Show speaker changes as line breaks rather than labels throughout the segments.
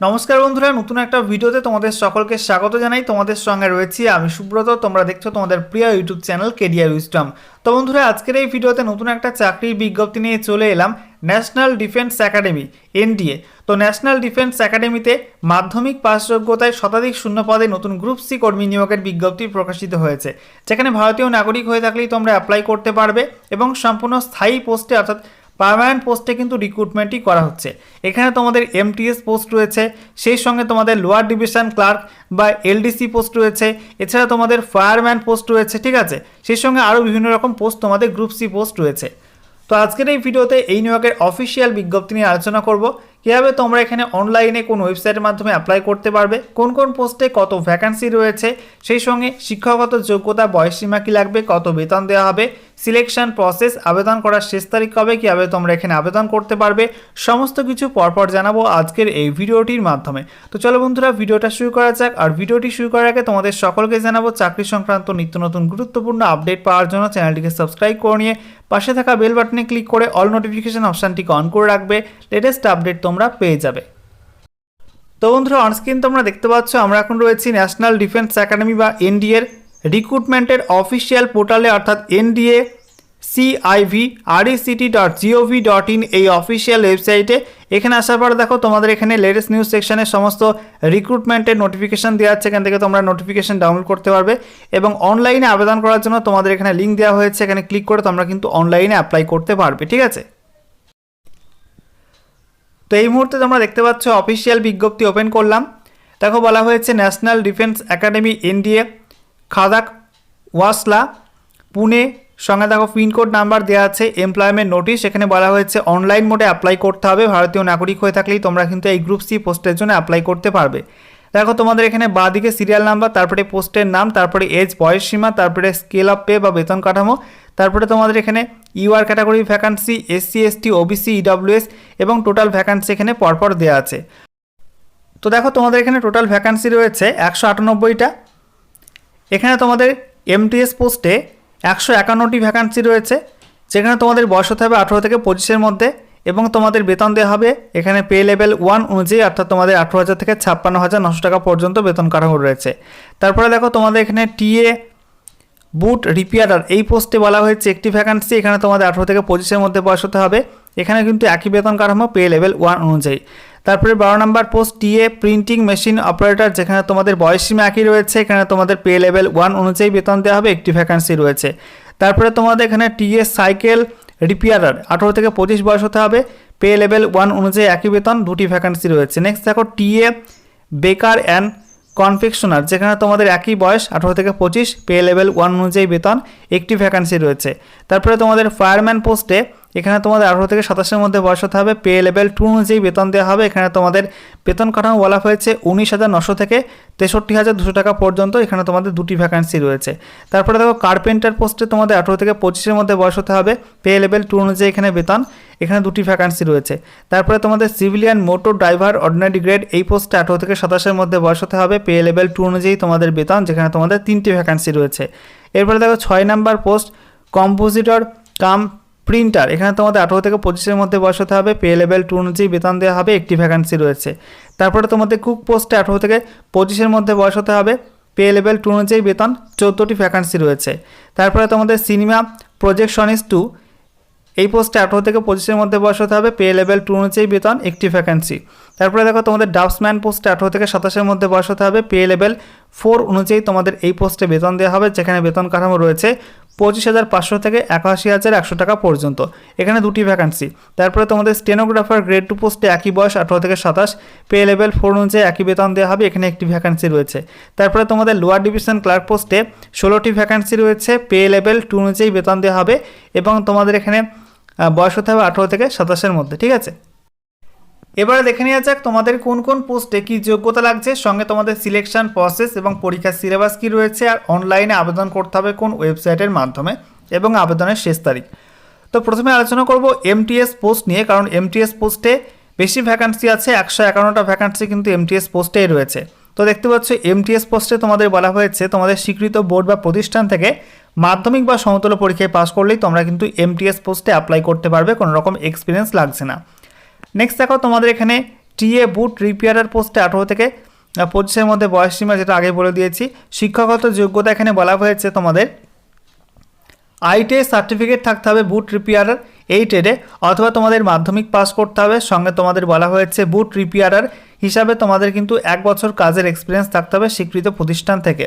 নমস্কার বন্ধুরা, নতুন একটা ভিডিওতে তোমাদের সকলকে স্বাগত জানাই। তোমাদের সঙ্গে রয়েছি আমি সুব্রত, তোমরা দেখছ তোমাদের প্রিয় ইউটিউব চ্যানেল কেডিআর উইস্টম। তো বন্ধুরা, আজকের এই ভিডিওতে নতুন একটা চাকরির বিজ্ঞপ্তি নিয়ে চলে এলাম, ন্যাশনাল ডিফেন্স একাডেমি, এনডিএ। তো ন্যাশনাল ডিফেন্স একাডেমিতে মাধ্যমিক পাশযোগ্যতায় শতাধিক শূন্য পদে নতুন গ্রুপ সি কর্মী নিয়োগের বিজ্ঞপ্তি প্রকাশিত হয়েছে। যেখানে ভারতীয় নাগরিক হয়ে থাকলেই তোমরা অ্যাপ্লাই করতে পারবে এবং সম্পূর্ণ স্থায়ী পোস্টে, অর্থাৎ পার্মানেন্ট পোস্টে কিন্তু রিক্রুটমেন্টই করা হচ্ছে। এখানে তোমাদের এমটিএস পোস্ট রয়েছে, সেই সঙ্গে তোমাদের লোয়ার ডিভিশন ক্লার্ক বা এলডিসি পোস্ট রয়েছে, এছাড়া তোমাদের ফায়ারম্যান পোস্ট রয়েছে, ঠিক আছে? সেই সঙ্গে আরও বিভিন্ন রকম পোস্ট তোমাদের গ্রুপ সি পোস্ট রয়েছে। তো আজকের এই ভিডিওতে এই নিয়োগের অফিসিয়াল বিজ্ঞপ্তি নিয়ে আলোচনা করব, কীভাবে তোমরা এখানে অনলাইনে কোন ওয়েবসাইটের মাধ্যমে অ্যাপ্লাই করতে পারবে, কোন কোন পোস্টে কত ভ্যাকান্সি রয়েছে, সেই সঙ্গে শিক্ষাগত যোগ্যতা, বয়সসীমা কী লাগবে, কত বেতন দেওয়া হবে সিলেকশন প্রসেস আবেদন করার শেষ তারিখ কবে, কীভাবে তোমরা এখানে আবেদন করতে পারবে, সমস্ত কিছু পরপর জানাব আজকের এই ভিডিওটির মাধ্যমে। তো চলো বন্ধুরা, ভিডিওটা শুরু করা যাক। আর ভিডিওটি শুরু করার আগে তোমাদের সকলকে জানাব, চাকরি সংক্রান্ত নিত্য নতুন গুরুত্বপূর্ণ আপডেট পাওয়ার জন্য চ্যানেলটিকে সাবস্ক্রাইব করে নিয়ে পাশে থাকা বেল বাটনে ক্লিক করে অল নোটিফিকেশান অপশানটিকে অন করে রাখবে। লেটেস্ট আপডেট তোমরা পেয়ে যাবে। তো বন্ধুরা অনস্ক্রিন তোমরা দেখতে পাচ্ছ, আমরা এখন রয়েছি ন্যাশনাল ডিফেন্স একাডেমি বা এনডিএর রিক্রুটমেন্টের অফিসিয়াল পোর্টালে অর্থাৎ NDA CIV RECT dot GOV dot in এই অফিসিয়াল ওয়েবসাইটে এখানে আসার পর দেখো তোমাদের এখানে লেটেস্ট নিউজ সেকশনে সমস্ত রিক্রুটমেন্টের নোটিফিকেশন দেওয়া আছে, এখান থেকে তোমরা নোটিফিকেশন ডাউনলোড করতে পারবে। এবং অনলাইনে আবেদন করার জন্য তোমাদের এখানে লিঙ্ক দেওয়া হয়েছে, এখানে ক্লিক করে তোমরা কিন্তু অনলাইনে অ্যাপ্লাই করতে পারবে, ঠিক আছে? তো এই মুহূর্তে তোমরা দেখতে পাচ্ছ অফিসিয়াল বিজ্ঞপ্তি ওপেন করলাম। দেখো বলা হয়েছে national defence academy NDA Khadakwasla, Pune, সঙ্গে দেখো পিনকোড নাম্বার দেওয়া আছে এমপ্লয়মেন্ট নোটিশ এখানে বলা হয়েছে অনলাইন মোডে অ্যাপ্লাই করতে হবে, ভারতীয় নাগরিক হয়ে থাকলেই তোমরা কিন্তু এই গ্রুপ সি পোস্টের জন্য অ্যাপ্লাই করতে পারবে। দেখো তোমাদের এখানে বাঁদিকে সিরিয়াল নাম্বার তারপরে পোস্টের নাম, তারপরে এজ বয়স সীমা, তারপরে স্কেল অফ পে বা বেতন কাঠামো, তারপরে তোমাদের এখানে UR category vacancy SC ST OBC EWS এবং টোটাল ভ্যাকান্সি এখানে পরপর দেওয়া আছে। তো দেখো তোমাদের এখানে টোটাল ভ্যাকান্সি রয়েছে একশো আটানব্বইটা। এখানে তোমাদের এমটিএস পোস্টে একশো একান্নটি ভ্যাকান্সি রয়েছে, যেখানে তোমাদের বয়স হতে হবে আঠেরো থেকে পঁচিশের মধ্যে এবং তোমাদের বেতন দেওয়া হবে এখানে পে লেভেল ওয়ান অনুযায়ী, অর্থাৎ তোমাদের আঠেরো হাজার থেকে ছাপ্পান্ন হাজার নশো টাকা পর্যন্ত বেতন কাঠামো রয়েছে। তারপরে দেখো তোমাদের এখানে টিএ বুট রিপেয়ারার এই পোস্টে বলা হয়েছে একটি ভ্যাকান্সি এখানে তোমাদের আঠেরো থেকে পঁচিশের মধ্যে বয়স হতে হবে। এখানে কিন্তু একই বেতন কাঠামো পে লেভেল ওয়ান অনুযায়ী। তারপরে বারো number post TA printing machine operator যেখানে তোমাদের বয়স সীমা একই রয়েছে, এখানে তোমাদের পে লেভেল ওয়ান অনুযায়ী বেতন দেওয়া হবে, একটি ভ্যাকান্সি রয়েছে। তারপরে তোমাদের এখানে টিএ সাইকেল রিপেয়ারার আঠেরো থেকে পঁচিশ বয়স হতে হবে পে লেভেল ওয়ান অনুযায়ী একই বেতন, দুটি ভ্যাকান্সি রয়েছে। নেক্সট দেখো টিএ বেকার অ্যান্ড কনফেকশনার যেখানে তোমাদের একই বয়স, আঠেরো থেকে পঁচিশ পে লেভেল ওয়ান অনুযায়ী বেতন, একটি ভ্যাকান্সি রয়েছে। তারপরে তোমাদের ফায়ারম্যান পোস্টে এখানে তোমাদের আঠেরো থেকে সাতাশের মধ্যে বয়স হতে হবে পে লেভেল টু অনুযায়ী বেতন দেওয়া হবে। এখানে তোমাদের বেতন কাঠামো বলা হয়েছে উনিশ হাজার নশো থেকে তেষট্টি হাজার দুশো টাকা পর্যন্ত, এখানে তোমাদের দুটি ভ্যাকান্সি রয়েছে। তারপরে দেখো কার্পেন্টার পোস্টে তোমাদের আঠেরো থেকে পঁচিশের মধ্যে বয়স হতে হবে পে লেভেল টু অনুযায়ী এখানে বেতন। এখানে দুটি ভ্যাকান্সি রয়েছে। তারপরে তোমাদের civilian motor driver ordinary grade এই পোস্টে আঠেরো থেকে সাতাশের মধ্যে বয়স হতে হবে। পে লেভেল টু অনুযায়ী তোমাদের বেতন, যেখানে তোমাদের তিনটি ভ্যাকান্সি রয়েছে। এরপরে দেখো ছয় number post compositor cum printer এখানে তোমাদের আঠেরো থেকে পঁচিশের মধ্যে বয়স হতে হবে। পে লেভেল টু অনুযায়ী বেতন দেওয়া হবে, একটি ভ্যাকান্সি রয়েছে। তারপরে তোমাদের কুক পোস্টে আঠেরো থেকে পঁচিশের মধ্যে বয়স হতে হবে। পে লেভেল টু অনুযায়ী বেতন, চোদ্দোটি ভ্যাকান্সি রয়েছে। তারপরে তোমাদের সিনেমা প্রজেকশনিস্ট টু এই পোস্টে আঠেরো থেকে পঁচিশের মধ্যে বয়স হতে হবে পে লেভেল টু অনুযায়ী বেতন, একটি ভ্যাকান্সি তারপরে দেখো তোমাদের ডাবসম্যান পোস্টে আঠেরো থেকে সাতাশের মধ্যে বয়স হতে হবে পে লেভেল ফোর অনুযায়ী তোমাদের এই পোস্টে বেতন দেওয়া হবে, যেখানে বেতন কাঠামো রয়েছে পঁচিশ হাজার পাঁচশো থেকে একাশি হাজার একশো টাকা পর্যন্ত। এখানে দুটি ভ্যাকান্সি তারপরে তোমাদের স্টেনোগ্রাফার গ্রেড টু পোস্টে একই বয়স, আঠারো থেকে সাতাশ। পে লেভেল ফোর অনুযায়ী একই বেতন দেওয়া হবে, এখানে একটি ভ্যাকান্সি রয়েছে। তারপরে তোমাদের লোয়ার ডিভিশন ক্লার্ক পোস্টে ষোলোটি ভ্যাকান্সি রয়েছে পে লেভেল টু অনুযায়ী বেতন দেওয়া হবে এবং তোমাদের এখানে বয়স হতে হবে আঠেরো থেকে সাতাশের মধ্যে, ঠিক আছে? এবারে দেখে নেওয়া যাক তোমাদের কোন কোন পোস্টে কী যোগ্যতা লাগছে, সঙ্গে তোমাদের সিলেকশন প্রসেস এবং পরীক্ষার সিলেবাস কী রয়েছে আর অনলাইনে আবেদন করতে হবে কোন ওয়েবসাইটের মাধ্যমে এবং আবেদনের শেষ তারিখ। তো প্রথমে আলোচনা করব এমটিএস পোস্ট নিয়ে, কারণ এমটিএস পোস্টে বেশি ভ্যাকান্সি আছে, একশো একান্নটা ভ্যাকান্সি কিন্তু এমটিএস পোস্টেই রয়েছে। তো দেখতে পাচ্ছ এমটিএস পোস্টে তোমাদের বলা হয়েছে, তোমাদের স্বীকৃত বোর্ড বা প্রতিষ্ঠান থেকে মাধ্যমিক বা সমতুল্য পরীক্ষায় পাশ করলেই তোমরা কিন্তু এমটিএস পোস্টে অ্যাপ্লাই করতে পারবে, কোনো রকম এক্সপিরিয়েন্স লাগছে না। নেক্সট দেখো, তোমাদের এখানে টিএ বুট রিপেয়ারার পোস্টে আঠেরো থেকে পঁচিশের মধ্যে বয়স সীমা যেটা আগে বলে দিয়েছি। শিক্ষাগত যোগ্যতা এখানে বলা হয়েছে তোমাদের। আইটিআই সার্টিফিকেট থাকতে হবে বুট রিপেয়ারার এই ট্রেডে অথবা তোমাদের মাধ্যমিক পাস করতে হবে। সঙ্গে তোমাদের বলা হয়েছে বুট রিপেয়ারার হিসাবে তোমাদের কিন্তু এক বছর কাজের এক্সপিরিয়েন্স থাকতে হবে স্বীকৃত প্রতিষ্ঠান থেকে।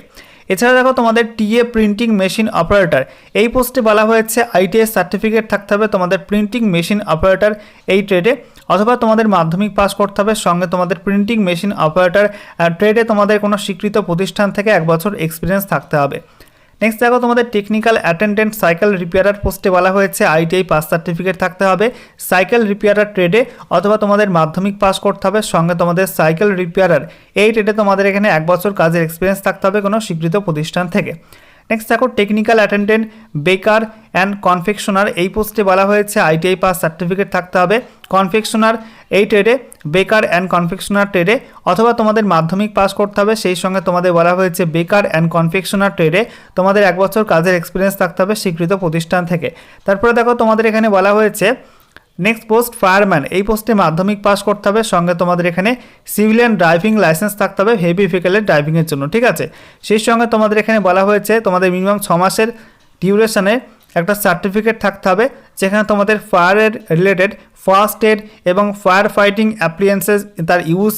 এছাড়া দেখো তোমাদের টিএ প্রিন্টিং মেশিন অপারেটর এই পোস্টে বলা হয়েছে আইটিএস সার্টিফিকেট থাকতে হবে তোমাদের প্রিন্টিং মেশিন অপারেটর এই ট্রেডে অথবা তোমাদের মাধ্যমিক পাস করতে হবে, সঙ্গে তোমাদের প্রিন্টিং মেশিন অপারেটর ট্রেডে তোমাদের কোনো স্বীকৃত প্রতিষ্ঠান থেকে এক বছর এক্সপিরিয়েন্স থাকতে হবে। নেক্সট দেখো, তোমাদের টেকনিক্যাল অ্যাটেন্ডেন্ট সাইকেল রিপেয়ারার পোস্টে বলা হয়েছে আইটিআই পাস সার্টিফিকেট থাকতে হবে সাইকেল রিপেয়ারার ট্রেডে অথবা তোমাদের মাধ্যমিক পাস করতে হবে, সঙ্গে তোমাদের সাইকেল রিপেয়ারার এই ট্রেডে তোমাদের এখানে এক বছর কাজের এক্সপিরিয়েন্স থাকতে হবে কোনো স্বীকৃত প্রতিষ্ঠান থেকে। নেক্সট দেখো technical attendant baker and confectioner এই পোস্টে বলা হয়েছে আইটিআই পাস সার্টিফিকেট থাকতে হবে। কনফেকশনার এই ট্রেডে বেকার অ্যান্ড কনফেকশনার ট্রেডে অথবা তোমাদের মাধ্যমিক পাস করতে হবে। সেই সঙ্গে তোমাদের বলা হয়েছে বেকার অ্যান্ড কনফেকশনার ট্রেডে তোমাদের এক বছর কাজের এক্সপিরিয়েন্স থাকতে হবে, স্বীকৃত প্রতিষ্ঠান থেকে। তারপরে দেখো, তোমাদের এখানে বলা হয়েছে নেক্সট পোস্ট ফায়ারম্যান এই পোস্টে মাধ্যমিক পাস করতে হবে, সঙ্গে তোমাদের এখানে সিভিলিয়ান ড্রাইভিং লাইসেন্স থাকতে হবে হেভি ভেহিকেলের ড্রাইভিংয়ের জন্য, ঠিক আছে? সেই সঙ্গে তোমাদের এখানে বলা হয়েছে, তোমাদের মিনিমাম ছ মাসের ডিউরেশনে একটা সার্টিফিকেট থাকতে হবে, যেখানে তোমাদের ফায়ারের রিলেটেড ফার্স্ট এড এবং ফায়ার ফাইটিং অ্যাপ্লিয়েন্সেস তার ইউজ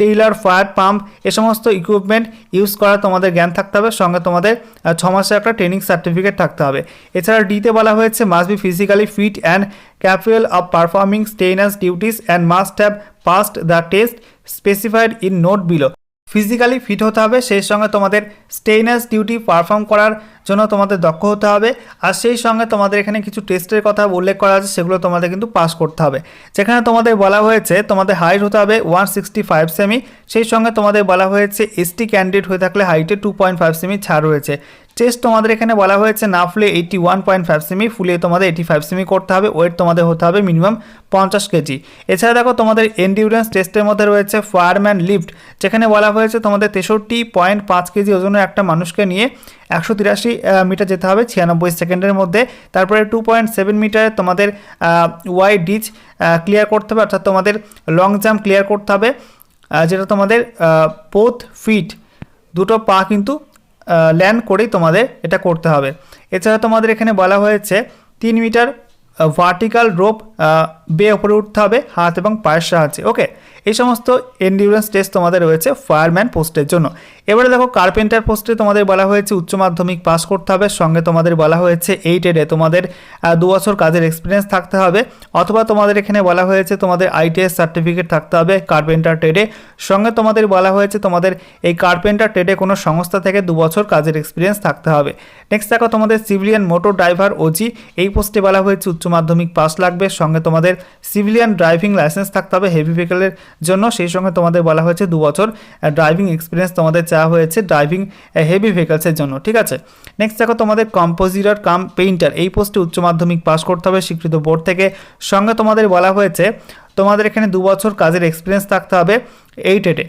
টেইলার ফায়ার পাম্প এ সমস্ত ইকুইপমেন্ট ইউজ করা তোমাদের জ্ঞান থাকতে হবে। সঙ্গে তোমাদের ছ মাসের একটা ট্রেনিং সার্টিফিকেট থাকতে হবে। এছাড়া ডিতে বলা হয়েছে must be physically fit and capable of performing strenuous duties and must have passed the test specified in note below physically fit হতে হবে, সেই সঙ্গে তোমাদের স্টেইনাস ডিউটি পারফর্ম করার জন্য তোমাদের দক্ষ হতে হবে। আর সেই সঙ্গে তোমাদের এখানে কিছু টেস্টের কথা উল্লেখ করা আছে, সেগুলো তোমাদের কিন্তু পাস করতে হবে। যেখানে তোমাদের বলা হয়েছে, তোমাদের হাইট হতে হবে ওয়ান সিক্সটি ফাইভ সেমি সেই সঙ্গে তোমাদের বলা হয়েছে এসটি ক্যান্ডিডেট হয়ে থাকলে হাইটে টু পয়েন্ট ফাইভ সেমি ছাড় রয়েছে। চেস্ট তোমাদের এখানে বলা হয়েছে, না ফুলে eighty one point five cm ফুলে তোমাদের এইটি ফাইভ সেমি করতে হবে ওয়েট তোমাদের হতে হবে মিনিমাম পঞ্চাশ কেজি এছাড়া দেখো, তোমাদের এন্ডিউরেন্স টেস্টের মধ্যে রয়েছে ফায়ারম্যান লিফট যেখানে বলা হয়েছে তোমাদের তেষট্টি পয়েন্ট পাঁচ কেজি ওজনের একটা মানুষকে নিয়ে একশো তিরাশি মিটার যেতে হবে ছিয়ানব্বই সেকেন্ডের মধ্যে। তারপরে টু পয়েন্ট সেভেন মিটারে তোমাদের ওয়াই ডিচ ক্লিয়ার করতে হবে, অর্থাৎ তোমাদের লং জাম্প ক্লিয়ার করতে হবে যেটা তোমাদের পোথ ফিট দুটো পা কিন্তু ল্যান্ড করেই তোমাদের এটা করতে হবে। এছাড়া তোমাদের এখানে বলা হয়েছে তিন মিটার ভার্টিক্যাল রোপ বে ওপরে উঠতে হবে, হাত এবং পায়ের সাহায্যে। ওকে এই সমস্ত এন্ডিউরেন্স টেস্ট তোমাদের রয়েছে ফায়ারম্যান পোস্টের জন্য। এবারে দেখো কার্পেন্টার পোস্টে তোমাদের বলা হয়েছে উচ্চ মাধ্যমিক পাস করতে হবে, সঙ্গে তোমাদের বলা হয়েছে এই ট্রেডে তোমাদের দু বছর কাজের এক্সপিরিয়েন্স থাকতে হবে, অথবা তোমাদের এখানে বলা হয়েছে তোমাদের আইটিএস সার্টিফিকেট থাকতে হবে কার্পেন্টার ট্রেডে সঙ্গে তোমাদের বলা হয়েছে তোমাদের এই কার্পেন্টার ট্রেডে কোনো সংস্থা থেকে দু বছর কাজের এক্সপিরিয়েন্স থাকতে হবে। নেক্সট দেখো তোমাদের সিভিলিয়ান মোটর ড্রাইভার ওজি এই পোস্টে বলা হয়েছে উচ্চ মাধ্যমিক পাস লাগবে, সঙ্গে তোমাদের সিভিলিয়ান ড্রাইভিং লাইসেন্স থাকতে হবে হেভি ভেহিকেলের জন্য সেই সঙ্গে তোমাদের বলা হয়েছে দু বছর ড্রাইভিং এক্সপিরিয়েন্স তোমাদের চাওয়া হয়েছে ড্রাইভিং হেভি ভেহিকালসের জন্য, ঠিক আছে? নেক্সট দেখো তোমাদের কম্পোজিটর কাম পেইন্টার এই পোস্টে উচ্চ মাধ্যমিক পাস করতে হবে, স্বীকৃত বোর্ড থেকে। সঙ্গে তোমাদের বলা হয়েছে, তোমাদের এখানে দু বছর কাজের এক্সপিরিয়েন্স থাকতে হবে এইট টেটে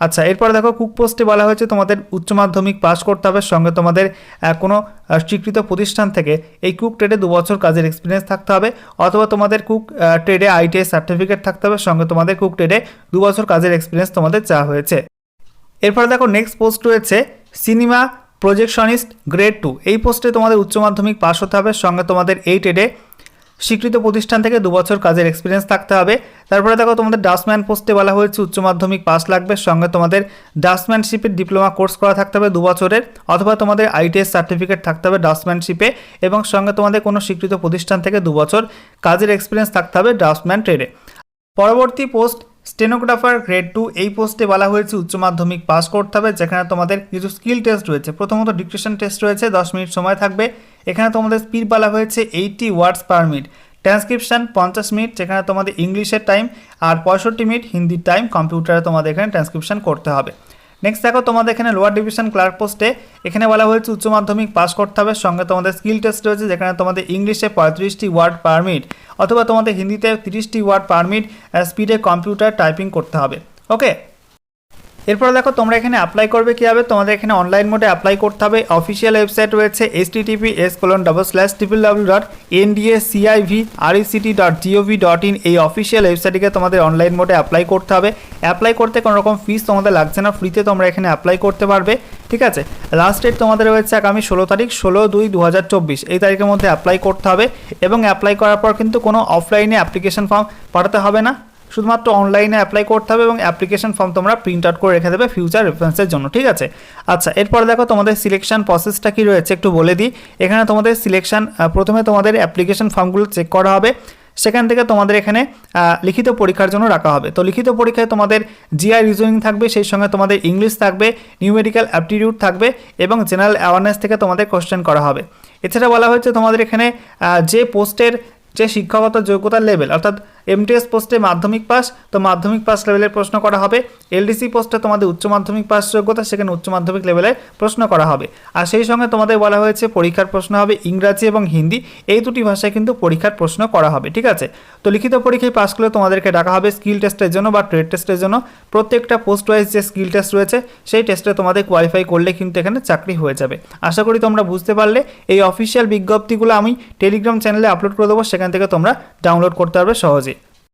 আচ্ছা এরপর দেখো, কুক পোস্টে বলা হয়েছে তোমাদের উচ্চ মাধ্যমিক পাস করতে হবে, সঙ্গে তোমাদের কোনো স্বীকৃত প্রতিষ্ঠান থেকে এই কুক ট্রেডে দু বছর কাজের এক্সপিরিয়েন্স থাকতে হবে, অথবা তোমাদের কুক ট্রেডে আইটিআই সার্টিফিকেট থাকতে হবে, সঙ্গে তোমাদের কুক ট্রেডে দু বছর কাজের এক্সপিরিয়েন্স তোমাদের চাওয়া হয়েছে। এরপর দেখো নেক্সট পোস্ট রয়েছে সিনেমা প্রজেকশনিস্ট গ্রেড টু এই পোস্টে তোমাদের উচ্চ মাধ্যমিক পাস হতে হবে, সঙ্গে তোমাদের এই ট্রেডে স্বীকৃত প্রতিষ্ঠান থেকে দু বছর কাজের এক্সপিরিয়েন্স থাকতে হবে। তারপরে দেখো তোমাদের ডাস্টম্যান পোস্টে বলা হয়েছে, উচ্চ মাধ্যমিক পাস লাগবে, সঙ্গে তোমাদের ডাস্টম্যানশিপের ডিপ্লোমা কোর্স করা থাকতে হবে দু বছরের, অথবা তোমাদের আইটিএস সার্টিফিকেট থাকতে হবে ডাস্টম্যানশিপে এবং সঙ্গে তোমাদের কোনো স্বীকৃত প্রতিষ্ঠান থেকে দু বছর কাজের এক্সপিরিয়েন্স থাকতে হবে ডাস্টম্যান ট্রেডে পরবর্তী পোস্ট স্টেনোগ্রাফার গ্রেড টু এই পোস্টে বলা হয়েছে, উচ্চ মাধ্যমিক পাস করতে হবে, যেখানে তোমাদের কিছু স্কিল টেস্ট রয়েছে। প্রথমত ডিকটেশন টেস্ট রয়েছে, দশ মিনিট সময় থাকবে। এখানে তোমাদের স্পিড বলা হয়েছে eighty words per minute transcription পঞ্চাশ মিনিট যেখানে তোমাদের ইংলিশের টাইম আর পঁয়ষট্টি মিনিট হিন্দির টাইম কম্পিউটারে তোমাদের এখানে ট্রান্সক্রিপশন করতে হবে। নেক্সট দেখো, তোমাদের এখানে লোয়ার ডিভিশন ক্লার্ক পোস্টে এখানে বলা হয়েছে উচ্চ মাধ্যমিক পাস করতে হবে। সঙ্গে তোমাদের স্কিল টেস্ট রয়েছে, যেখানে তোমাদের ইংলিশে পঁয়ত্রিশটি ওয়ার্ড পার মিনিট অথবা তোমাদের হিন্দিতে তিরিশটি ওয়ার্ড পার মিনিট স্পিডে কম্পিউটার টাইপিং করতে হবে। ওকে এরপর দেখো, তোমরা এখানে অ্যাপ্লাই করবে কীভাবে? তোমাদের এখানে অনলাইন মোডে অ্যাপ্লাই করতে হবে। অফিসিয়াল ওয়েবসাইট রয়েছে S T TP S colon double slash dot dot GOV dot in এই অফিসিয়াল ওয়েবসাইটটিকে তোমাদের অনলাইন মোডে অ্যাপ্লাই করতে হবে। অ্যাপ্লাই করতে কোনো রকম ফিস তোমাদের লাগছে না। ফ্রিতে তোমরা এখানে অ্যাপ্লাই করতে পারবে। ঠিক আছে? লাস্ট ডেট তোমাদের রয়েছে আগামী ষোলো তারিখ, ষোলো দুই দু এই তারিখের মধ্যে অ্যাপ্লাই করতে হবে এবং অ্যাপ্লাই করার পর কিন্তু কোনো অফলাইনে অ্যাপ্লিকেশন ফর্ম পাঠাতে হবে না। শুধুমাত্র অনলাইনে অ্যাপ্লাই করতে হবে এবং অ্যাপ্লিকেশন ফর্ম তোমরা প্রিন্ট আউট করে রেখে দেবে ফিউচার রেফারেন্সের জন্য, ঠিক আছে? আচ্ছা এরপর দেখো তোমাদের সিলেকশন প্রসেসটা কি রয়েছে, একটু বলে দিই। এখানে তোমাদের সিলেকশন প্রথমে তোমাদের অ্যাপ্লিকেশন ফর্মগুলো চেক করা হবে। সেখান থেকে তোমাদের এখানে লিখিত পরীক্ষার জন্য রাখা হবে। তো লিখিত পরীক্ষায় তোমাদের জিআই রিজনিং থাকবে, সেই সঙ্গে তোমাদের ইংলিশ থাকবে নিউমেরিক্যাল অ্যাপটিটিউড থাকবে এবং জেনারেল অ্যাওয়ারনেস থেকে তোমাদের কোশ্চেন করা হবে। এছাড়া বলা হয়েছে তোমাদের এখানে যে পোস্টের যে শিক্ষাগত যোগ্যতার লেভেল অর্থাৎ এমটিএস পোস্টে মাধ্যমিক পাস, তো মাধ্যমিক পাস লেভেলের প্রশ্ন করা হবে। এলডিসি পোস্টে তোমাদের উচ্চ মাধ্যমিক পাস যোগ্যতা, সেখানে উচ্চ মাধ্যমিক লেভেলের প্রশ্ন করা হবে। আর সেই সঙ্গে তোমাদের বলা হয়েছে পরীক্ষার প্রশ্ন হবে ইংরাজি এবং হিন্দি। এই দুটি ভাষায় কিন্তু পরীক্ষার প্রশ্ন করা হবে, ঠিক আছে? তো লিখিত পরীক্ষায় পাস করলে তোমাদেরকে ডাকা হবে স্কিল টেস্টের জন্য বা ট্রেড টেস্টের জন্য। প্রত্যেকটা পোস্ট ওয়াইজ যে স্কিল টেস্ট রয়েছে, সেই টেস্টে তোমাদের কোয়ালিফাই করলে কিন্তু এখানে চাকরি হয়ে যাবে। আশা করি তোমরা বুঝতে পারলে। এই অফিসিয়াল বিজ্ঞপ্তিগুলো আমি টেলিগ্রাম চ্যানেলে আপলোড করে দেবো, সেখান থেকে তোমরা ডাউনলোড করতে পারবে সহজে